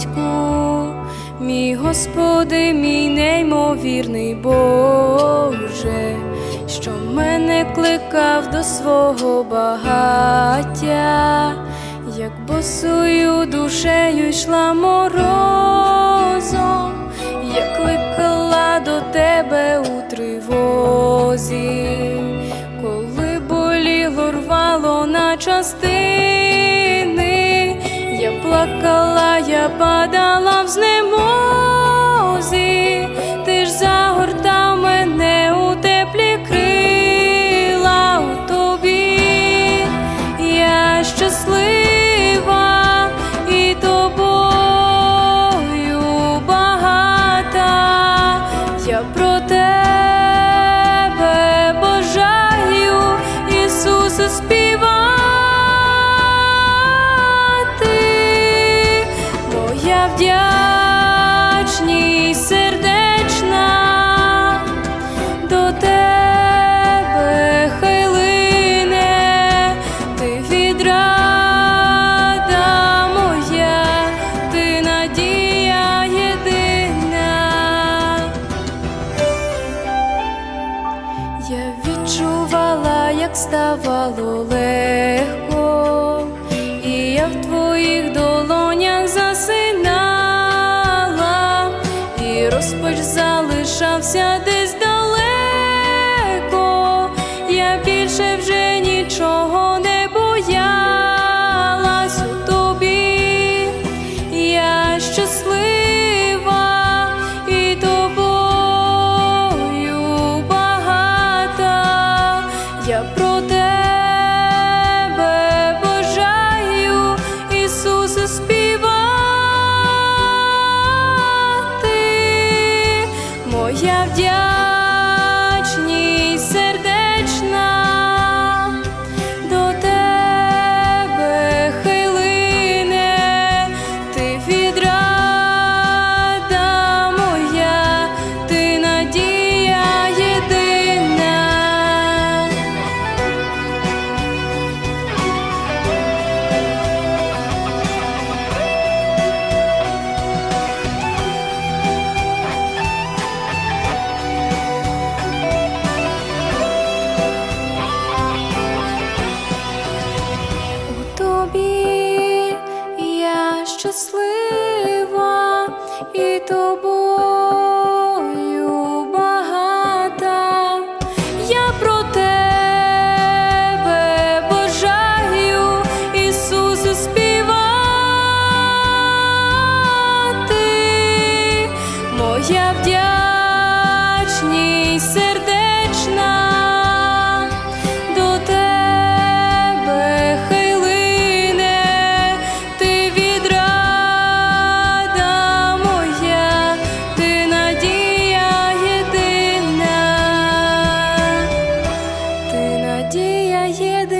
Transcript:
батьку, мій Господи, мій неймовірний Боже, що мене кликав до свого багаття, як босою душею йшла морозом, я кликала плакала, я падала в знемозі, ти ж загортав мене у теплі крила у тобі, я щаслива і тобою багата, я про тебе моя, ти надія єдина. Я відчувала, як ставало легко, і я в твоїх долонях засинала, і розпач залишався десь і тобою надія єди.